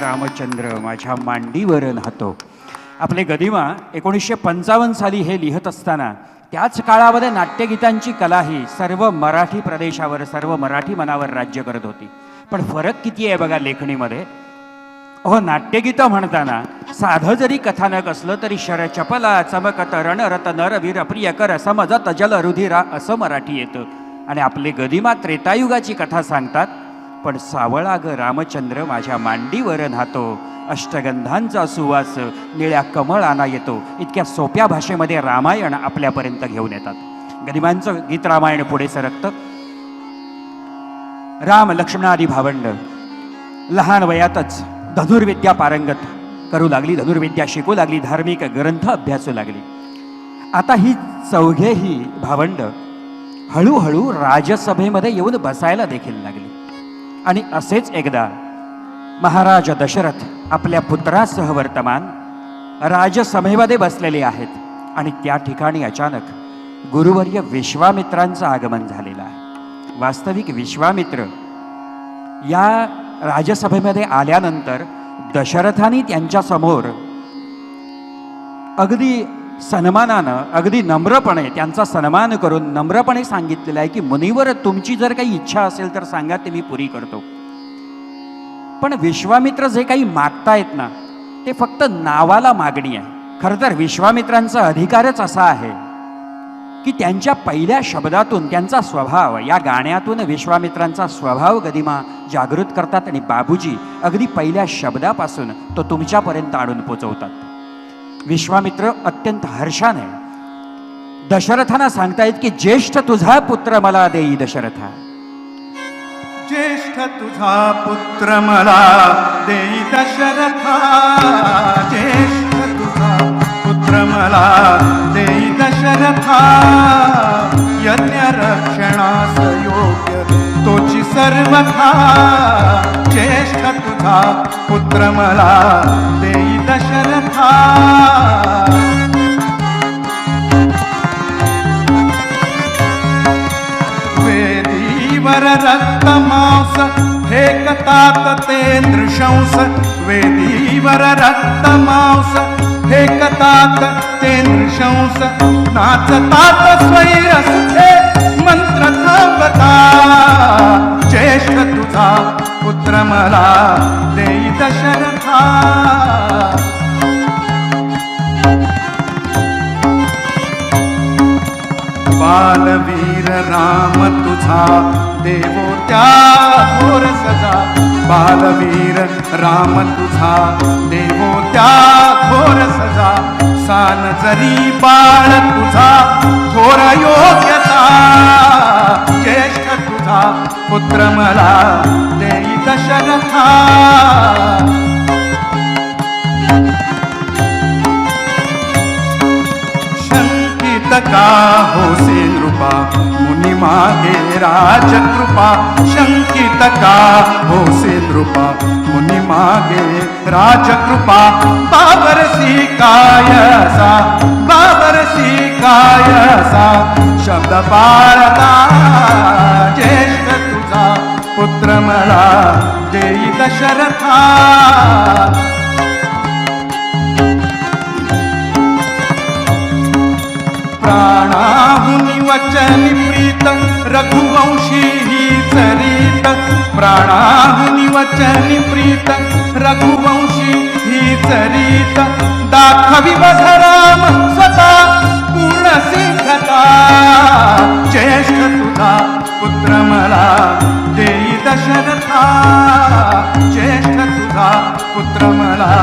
रामचंद्र माझ्या मांडीवर राहतो आपले गदिमा एकोणीसशे पंचावन्न साली हे लिहत असताना त्याच काळामध्ये नाट्यगीतांची कला ही सर्व मराठी प्रदेशावर सर्व मराठी मनावर राज्य करत होती. पण फरक किती आहे बघा लेखणीमध्ये? हो नाट्यगीतं म्हणताना साधं जरी कथानक असलं तरी शर चपला चमकत रणरत नरवीर प्रियकर समजत जल रुधिरा असं मराठी येतं. आणि आपले गदिमा त्रेतायुगाची कथा सांगतात पण सावळा ग रामचंद्र माझ्या मांडीवर न्हातो अष्टगंधांचा सुवास निळ्या कमळाना येतो. इतक्या सोप्या भाषेमध्ये रामायण आपल्यापर्यंत घेऊन येतात. गदिमांचं गीत रामायण पुढे सरकतं. राम लक्ष्मणादी भावंड लहान वयातच धनुर्विद्या पारंगत करू लागली धनुर्विद्या शिकू लागली धार्मिक ग्रंथ अभ्यासू लागली. आता ही चौघेही भावंड हळूहळू राजसभेमध्ये येऊन बसायला देखील लागली. आणि असेच एकदा महाराज दशरथ आपल्या पुत्रासह वर्तमान राजसभेमध्ये बसलेले आहेत आणि त्या ठिकाणी अचानक गुरुवर्य विश्वामित्रांचं आगमन झालेलं आहे. वास्तविक विश्वामित्र या राजसभेमध्ये आल्यानंतर दशरथांनी त्यांच्यासमोर अगदी सन्मानानं अगदी नम्रपणे त्यांचा सन्मान करून नम्रपणे सांगितलेलं आहे की मुनीवर तुमची जर काही इच्छा असेल तर सांगा ते मी पुरी करतो. पण विश्वामित्र जे काही मागतायत ना ते फक्त नावाला मागणी आहे. खरं तर विश्वामित्रांचा अधिकारच असा आहे की त्यांच्या पहिल्या शब्दातून त्यांचा स्वभाव या गाण्यातून विश्वामित्रांचा स्वभाव गदिमा जागृत करतात आणि बाबूजी अगदी पहिल्या शब्दापासून तो तुमच्यापर्यंत आणून पोचवतात. विश्वामित्र अत्यंत हर्षाने दशरथांना सांगतायत की ज्येष्ठ तुझा पुत्र मला देई दशरथा. ज्येष्ठ तुझा पुत्र मला देई दशरथा. ज्येष्ठ तुझा पुत्र मला देई दशरथा. यज्ञ रक्षणास योग्य तोची सर्वथा. ज्येष्ठ हा पुत्र मला देई दशरथा. वेदीवर रक्त मांस फेकतात ते नृशंस. वेदीवर रक्त मांस फेकतात ते नृशंस. नाचतात स्वैरस बालवीर राम तुझा देवो त्या घोर सजा. बालवीर राम तुझा देवो त्या घोर सजा. सान जरी बाळ तुझा थोर योग्यता. ज्येष्ठ तुझा पुत्र मला देई दशरथा. शंकित का होसे नृपा मुनी मागे राजकृपा शंकित का होसे नृपा मुनी मागे राजकृपा बाबरसी कायसा बाबरसी कायसा शब्द पारदा ज्येष्ठ तुझा पुत्र मला देई दशरथा वचनी प्रीत रघुवंशी ही चरित। प्राणाहुनी वचनी प्रीत रघुवंशी ही चरित। दाखवी बधराम स्वता पूर्ण सिंहता ज्येष्ठ तुझा पुत्र मला देई दशरथा। ज्येष्ठ तुझा पुत्र मला